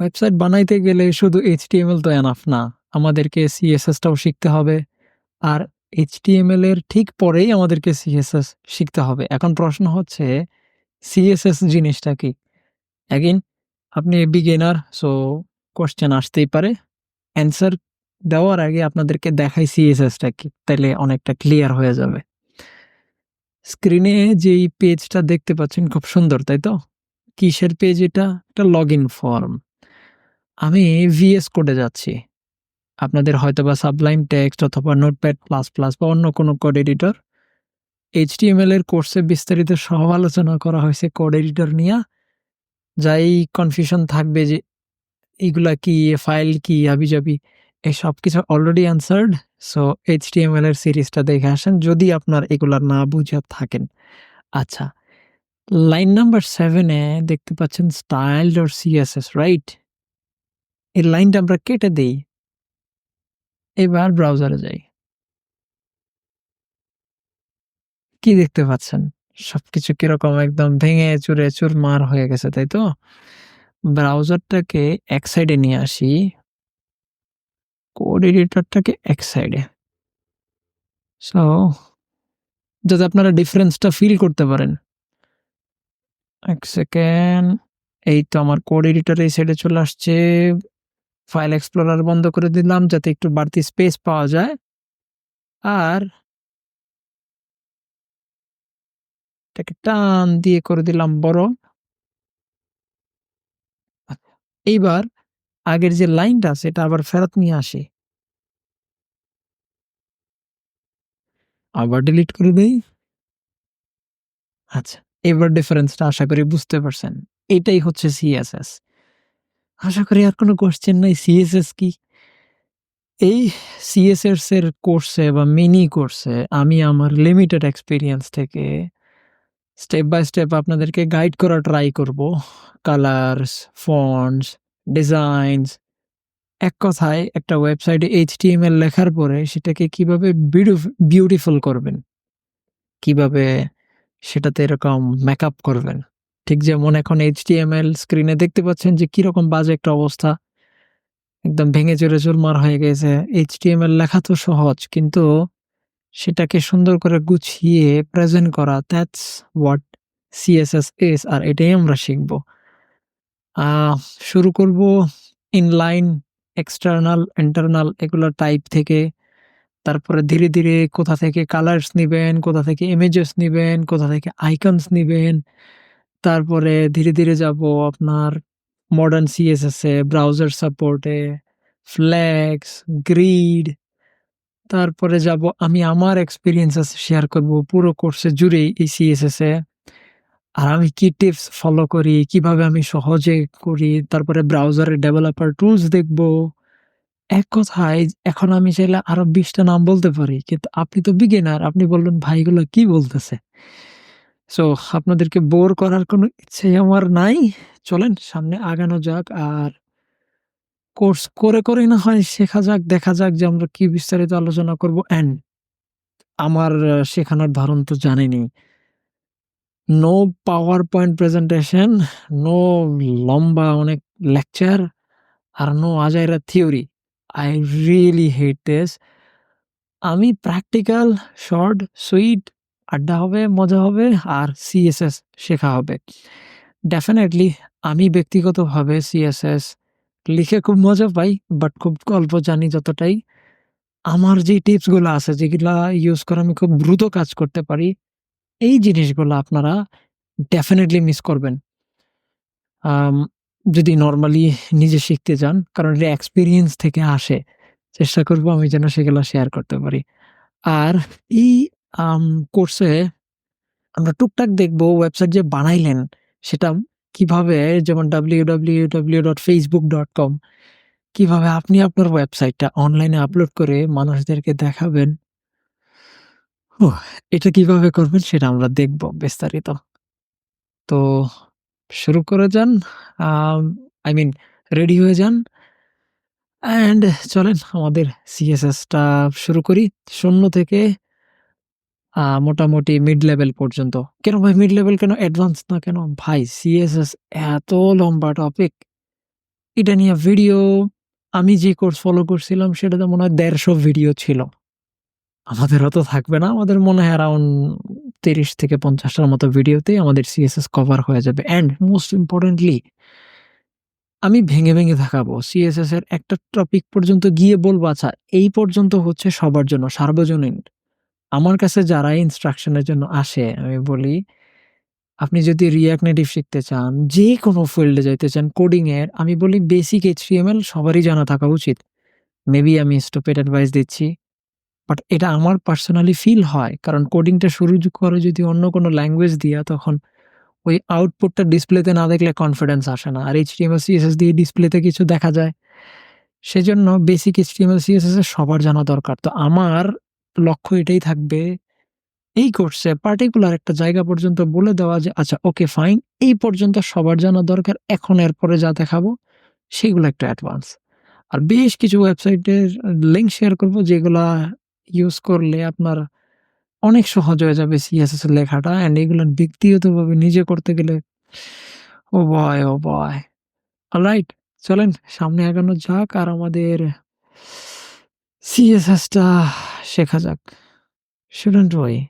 Website বানাইতে গেলে শুধু এইচটিএমএল তো এনাফ না। আমাদেরকে সিএসএসটাও শিখতে হবে। আর এইচটিএমএল এর ঠিক পরেই আমাদেরকে সিএসএস শিখতে হবে। এখন প্রশ্ন হচ্ছে সিএসএস জিনিসটা কি? এগেইন আপনি বিগিনার সো কোয়েশ্চেন আসতেই পারে। অ্যান্সার দেওয়ার আগে আপনাদেরকে দেখাই সিএসএসটা কি। তাইলে অনেকটা ক্লিয়ার হয়ে যাবে। স্ক্রিনে যেই পেজটা দেখতে পাচ্ছেন খুব সুন্দর, তাই তো? কিসের পেজ এটা? একটা লগইন ফর্ম। আমি ভিএস কোডে যাচ্ছি। আপনাদের হয়তোবা সাবলাইম টেক্সট অথবা নোটপ্যাড প্লাস প্লাস বা অন্য কোনো কোড এডিটর এইচটিএমএল এর কোর্সে বিস্তারিত সহ আলোচনা করা হয়েছে কোড এডিটর নিয়ে যাই কনফিউশন থাকবে যে এগুলা কি, ফাইল কি, হাবিজাবি এই সব কিছু অলরেডি অ্যান্সার্ড। সো এইচটিএমএল এর সিরিজটা দেখে আসেন যদি আপনার এগুলা না বুঝে থাকেন। আচ্ছা, লাইন নাম্বার সেভেনে দেখতে পাচ্ছেন স্টাইল ডট সিএসএস রাইট? এই লাইনটা আমরা কেটে দেই। এবার ব্রাউজারে যাই। কি দেখতে পাচ্ছেন? সবকিছু কীরকম একদম ভেঙে চুরে চুরমার হয়ে গেছে, তাই তো? ব্রাউজারটাকে এক সাইডে নিয়ে আসি। কোড এডিটরটাকে এক সাইডে। সো যাতে আপনারা ডিফারেন্সটা ফিল করতে পারেন। এক সেকেন্ড। এই তো আমার কোড এডিটর এই সাইডে চলে আসছে। ফাইল এক্সপ্লোরার বন্ধ করে দিলাম যাতে একটু বাড়তি স্পেস পাওয়া যায়। আর এটাকে টান দিয়ে করে দিলাম বড়। এইবার আগের যে লাইনটা আছে এটা আবার ফেরত নিয়ে আসি। আবার ডিলিট করে দেই। আচ্ছা, এবার ডিফারেন্সটা আশা করি বুঝতে পারছেন। এটাই হচ্ছে সিএসএস। আশা করি আর কোনো কোয়েশ্চেন নাই সিএসএস কি? এই সিএসএস এর কোর্সে বা মিনি কোর্সে আমি আমার লিমিটেড এক্সপিরিয়েন্স থেকে স্টেপ বাই স্টেপ আপনাদেরকে গাইড করা ট্রাই করব। কালারস, ফন্টস, ডিজাইনস এক কথায় একটা ওয়েবসাইটে এইচ এইচটিএমএল লেখার পরে সেটাকে কীভাবে বিউটিফ বিউটিফুল করবেন। কীভাবে সেটাতে এরকম মেকআপ করবেন। ঠিক যেমন এখন এইচটিএমএল স্ক্রিনে দেখতে পাচ্ছেন যে কীরকম বাজে একটা অবস্থা। একদম ভেঙে চুরে চুরমার হয়ে গেছে। এইচটিএমএল লেখা তো সহজ কিন্তু সেটাকে সুন্দর করে গুছিয়ে প্রেজেন্ট করা দ্যাটস হোয়াট সিএসএস এস আর এটাই আমরা শিখব। শুরু করব ইনলাইন, এক্সটার্নাল, ইন্টারনাল এগুলোর টাইপ থেকে। তারপরে ধীরে, ধীরে কোথা থেকে কালার্স নিবেন, কোথা থেকে ইমেজেস নেবেন কোথা থেকে আইকনস নিবেন। তারপরে ধীরে, ধীরে যাব আপনার মডার্ন সিএসএস এ, ব্রাউজার সাপোর্টে, ফ্ল্যাগস, গ্রিড তারপরে যাব আমি আমার এক্সপিরিয়েন্স আছে শেয়ার করব পুরো কোর্সে জুড়েই এই সিএসএস। আর আমি কি টিপস ফলো করি, কীভাবে আমি সহজে করি, তারপরে ব্রাউজারের ডেভেলপার টুলস দেখব। এক কথায় এখন আমি চাইলে আরও বিশটা নাম বলতে পারি। কিন্তু আপনি তো বিগিনার আপনি বললেন ভাইগুলো কি বলতেছে? সো আপনাদেরকে বোর করার কোনো ইচ্ছেই আমার নাই। চলেন সামনে আগানো যাক আর কোর্স করে, করেই না হয় শেখা যাক, দেখা যাক যে আমরা কি বিস্তারিত আলোচনা করব অ্যান্ড আমার শেখানোর ধরন তো জানেনই। No PowerPoint presentation, no লম্বা অনেক লেকচার আর নো আজাইরা theory. I really hate this. আমি প্র্যাকটিক্যাল, শর্ট, সুইট আড্ডা হবে, মজা হবে আর সিএসএস শেখা হবে। ডেফিনেটলি আমি ব্যক্তিগতভাবে সিএসএস লিখে খুব মজা পাই বাট খুব অল্প জানি যতটাই। আমার যে টিপসগুলা আছে যেগুলা ইউজ করে আমি খুব দ্রুত কাজ করতে পারি, এই জিনিসগুলা আপনারা ডেফিনেটলি মিস করবেন। যদি নরমালি নিজে শিখতে যান কারণ এটা এক্সপেরিয়েন্স থেকে আসে। চেষ্টা করব আমি যেন সেগুলা শেয়ার করতে পারি। আর এই কোর্সে আমরা টুকটাক দেখব ওয়েবসাইট যে বানাইলেন সেটা কীভাবে, যেমন www.facebook.com কীভাবে আপনি আপনার ওয়েবসাইটটা অনলাইনে আপলোড করে মানুষদেরকে দেখাবেন। ওহ! এটা কীভাবে করবেন সেটা আমরা দেখব বিস্তারিত। তো শুরু করে যান। আই মিন রেডি হয়ে যান। অ্যান্ড চলেন আমাদের সিএসএসটা শুরু করি। শূন্য থেকে মোটামুটি মিড লেভেল পর্যন্ত। কেন ভাই মিড লেভেল কেন অ্যাডভান্স না কেন? ভাই সিএসএস এত লম্বা টপিক। এটা নিয়ে ভিডিও আমি যে কোর্স ফলো করছিলাম সেটাতে মনে হয় ১৫০ ভিডিও ছিল। আমাদের অত থাকবে না। আমাদের মনে হয় অ্যারাউন্ড ৩০ থেকে পঞ্চাশটার মতো ভিডিওতেই আমাদের সিএসএস কভার হয়ে যাবে। অ্যান্ড মোস্ট ইম্পর্টেন্টলি আমি ভেঙে, ভেঙে দেখাবো। সিএসএস এর একটা টপিক পর্যন্ত গিয়ে বলব আচ্ছা এই পর্যন্ত হচ্ছে সবার জন্য সার্বজনীন। আমার কাছে যারা ইনস্ট্রাকশনের জন্য আসে আমি বলি, আপনি যদি রিঅ্যাক্ট নেটিভ শিখতে চান, যে কোনো ফিল্ডে যাইতে চান কোডিংয়ের আমি বলি বেসিক এইচটিএমএল সবারই জানা থাকা উচিত। মেবি আমি স্টুপিড অ্যাডভাইস দিচ্ছি। বাট এটা আমার পার্সোনালি ফিল হয়। কারণ কোডিংটা শুরু করে যদি অন্য কোনো ল্যাঙ্গুয়েজ দিয়া তখন ওই আউটপুটটা ডিসপ্লেতে না দেখলে কনফিডেন্স আসে না। আর এইচটিএমএল, সিএসএস দিয়ে ডিসপ্লেতে কিছু দেখা যায়। সেজন্য বেসিক এইচটিএমএল, সিএসএস সবার জানা দরকার। তো আমার লক্ষ্য এটাই থাকবে এই কোর্সে পার্টিকুলার একটা জায়গা পর্যন্ত বলে দেওয়া যে আচ্ছা ওকে ফাইন এই পর্যন্ত সবার জানা দরকার। এখন এরপরে যা দেখাবো সেগুলো একটা অ্যাডভান্স। আর বেশ কিছু ওয়েবসাইটের লিঙ্ক শেয়ার করব যেগুলা ইউজ করলে আপনার অনেক সহজ হয়ে যাবে সিএসএস লেখাটা অ্যান্ড এগুলো ব্যক্তিগতভাবে নিজে করতে গেলে ও বয়, ও বয়! অলরাইট চলেন সামনে আগানো যাক আর আমাদের সিএসএসটা শেখা যাক। Shouldn't worry.